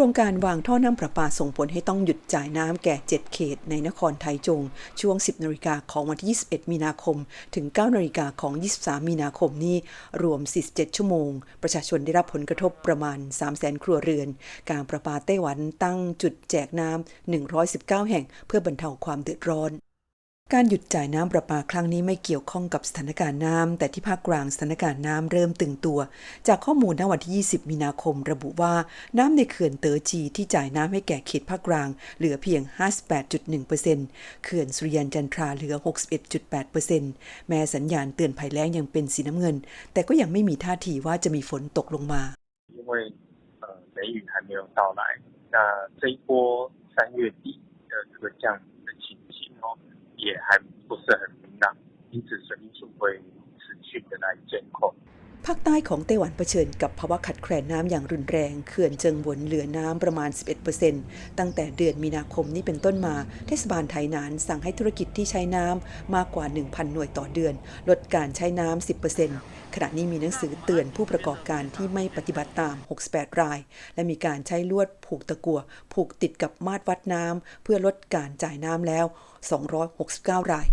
รงการวางท่อน้ำประปาส่งผลให้ต้องหยุดจ่ายน้ำแก่ 7 เขตในนครไทจง ช่วง 10นาฬิกาของวันที่ 21 มีนาคม ถึง 9นาฬิกาของ 23 มีนาคมนี้ รวม 47 ชั่วโมง ประชาชนได้รับผลกระทบประมาณ 300,000 ครัวเรือน การประปาไต้หวันตั้งจุดแจกน้ำ 119 แห่งเพื่อบรรเทาความเดือดร้อน การหยุดจ่ายน้ำประปาครั้งนี้ไม่เกี่ยวข้องกับสถานการณ์น้ำแต่ที่ภาคกลางสถานการณ์น้ำเริ่มตึงตัว จากข้อมูลณวันที่ 20 มีนาคม ระบุว่าน้ำในเขื่อนเตอจีที่จ่ายน้ำให้แก่เขตภาคกลาง เหลือเพียง 58.1%เขื่อนสุริยันจันทราเหลือ 61.8%แม้สัญญาณเตือนภัยแล้งยังเป็นสีน้ำเงิน แต่ก็ยังไม่มีท่าทีว่าจะมีฝนตกลงมา 因为呃梅雨还没有到来，那这一波三月底的这个降雨的情形哦， 也还不是很明朗，因此水利署会持续的来监控。 ภาคใต้ของไต้หวันเผชิญกับภาวะขัดแคลนน้ำอย่างรุนแรงเขื่อนเจิงหวนเหลือน้ำประมาณ 11%ตั้งแต่เดือนมีนาคมนี้เป็นต้นมา เทศบาลไทยนานสั่งให้ธุรกิจที่ใช้น้ำมากกว่า 1,000 หน่วยต่อเดือน ลดการใช้น้ำ 10%ขณะนี้มีหนังสือเตือนผู้ประกอบการที่ไม่ปฏิบัติตาม 68 ราย และมีการใช้ลวดผูกตะกัว ผูกติดกับมาตรวัดน้ำเพื่อลดการจ่ายน้ำแล้ว 269 ราย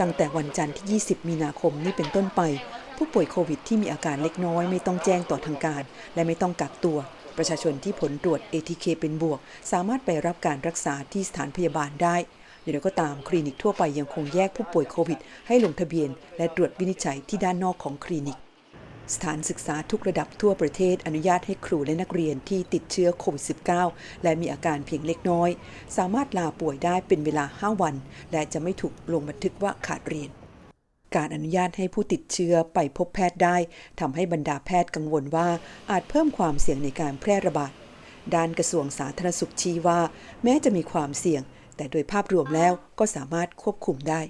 ตั้งแต่วันจันทร์ที่ 20 มีนาคมนี้เป็นต้นไป ผู้ป่วยโควิดที่มีอาการเล็กน้อย ไม่ต้องแจ้งต่อทางการ และไม่ต้องกักตัว ประชาชนที่ผลตรวจ ATK เป็นบวก สามารถไปรับการรักษาที่สถานพยาบาลได้อย่างไรก็ตามคลินิกทั่วไปยังคงแยกผู้ป่วยโควิด ให้ลงทะเบียน และตรวจวินิจฉัยที่ด้านนอกของคลินิก สถานศึกษาทุกระดับทั่วประเทศอนุญาตให้ครูและนักเรียนที่ติดเชื้อโควิด -19 และมีอาการเพียงเล็กน้อย สามารถลาป่วยได้เป็นเวลา 5 วัน และจะไม่ถูกลงบันทึกว่าขาดเรียน การอนุญาตให้ผู้ติดเชื้อไปพบแพทย์ได้ทำให้บรรดาแพทย์กังวลว่าอาจเพิ่มความเสี่ยงในการแพร่ระบาดด้านกระทรวงสาธารณสุขชี้ว่า แม้จะมีความเสี่ยง แต่โดยภาพรวมแล้วก็สามารถควบคุมได้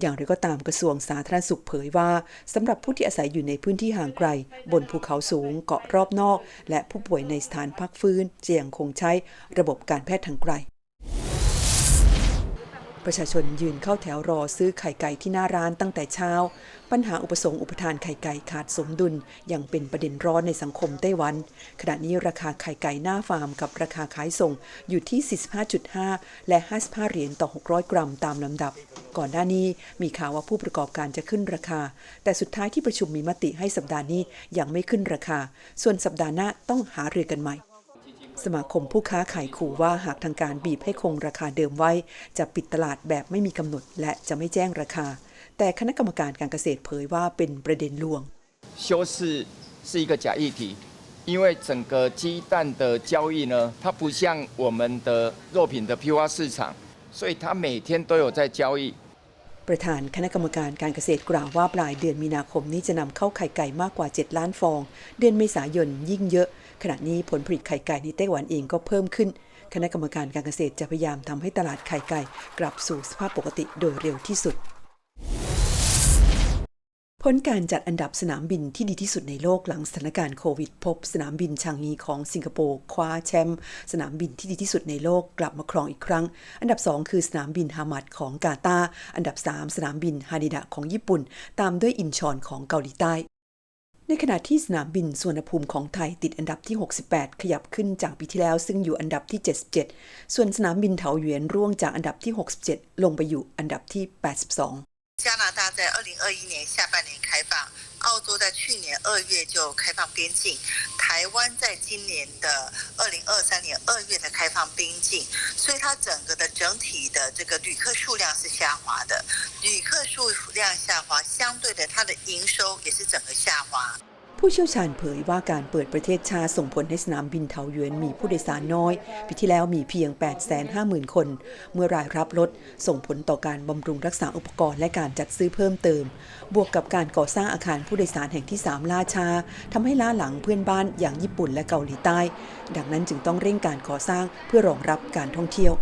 อย่างไรก็ตามกระทรวงสาธารณสุขเผยว่าสำหรับผู้ที่อาศัยอยู่ในพื้นที่ห่างไกล บนภูเขาสูงเกาะรอบนอก และผู้ป่วยในสถานพักฟื้นจะยังคงใช้ระบบการแพทย์ทางไกล ประชาชนยืนเข้าแถวรอซื้อไข่ไก่ที่หน้าร้านตั้งแต่เช้า ปัญหาอุปสงค์อุปทานไข่ไก่ขาดสมดุลยังเป็นประเด็นร้อนในสังคมไต้หวัน ขณะนี้ราคาไข่ไก่หน้าฟาร์มกับราคาขายส่งอยู่ที่ 45.5 และ 55 เหรียญต่อ 600 กรัมตามลำดับ ก่อนหน้านี้มีข่าวว่าผู้ประกอบการจะขึ้นราคา แต่สุดท้ายที่ประชุมมีมติให้สัปดาห์นี้ยังไม่ขึ้นราคา ส่วนสัปดาห์หน้าต้องหารือกันใหม่ สมาคมผู้ค้าขายขู่ว่าหากทางการบีบให้คงราคาเดิมไว้ จะปิดตลาดแบบไม่มีกำหนด และจะไม่แจ้งราคา แต่คณะกรรมการการเกษตรเผยว่าเป็นประเด็นลวง 休市是一个假议题，因为整个鸡蛋的交易呢，它不像我们的肉品的批发市场，所以它每天都有在交易。 ประธานคณะกรรมการการเกษตรกล่าวว่าปลายเดือนมีนาคมนี้จะนำเข้าไข่ไก่มากกว่า 7 ล้านฟอง เดือนเมษายนยิ่งเยอะ ขณะนี้ผลผลิตไข่ไก่ในไต้หวันเองก็เพิ่มขึ้น คณะกรรมการการเกษตรจะพยายามทำให้ตลาดไข่ไก่กลับสู่สภาพปกติโดยเร็วที่สุดผลการจัดอันดับสนามบินที่ดีที่สุดในโลกหลังสถานการณ์โควิด พบสนามบินชางงีของสิงคโปร์คว้าแชมป์สนามบินที่ดีที่สุดในโลกกลับมาครองอีกครั้ง อันดับ 2 คือสนามบินฮามัดของกาตาอันดับ 3 สนามบินฮานิดะของญี่ปุ่น ตามด้วยอินชอนของเกาหลีใต้ ในขณะที่สนามบินสุวรรณภูมิของไทยติดอันดับที่ 68 ขยับขึ้นจากปีที่แล้วซึ่งอยู่อันดับที่ 77 ส่วนสนามบินเถาหยวนร่วงจากอันดับที่ 67 ลงไปอยู่อันดับที่ 82加拿大在二零二一年下半年开放，澳洲在去年二月就开放边境，台湾在今年的二零二三年二月才开放边境，所以它整个的整体的这个旅客数量是下滑的， 旅客数量下滑，相对的它的营收也是整个下滑。 ผู้เชี่ยวชาญเผยว่าการเปิดประเทศชาส่งผลให้สนามบินเถาหยวนมีผู้โดยสารน้อย ปีที่แล้วมีเพียง 850,000 คน เมื่อรายรับลดส่งผลต่อการบำรุงรักษาอุปกรณ์และการจัดซื้อเพิ่มเติม บวกกับการก่อสร้างอาคารผู้โดยสารแห่งที่ 3 ล่าช้าทำให้ล้าหลังเพื่อนบ้านอย่างญี่ปุ่นและเกาหลีใต้ ดังนั้นจึงต้องเร่งการก่อสร้างเพื่อรองรับการท่องเที่ยว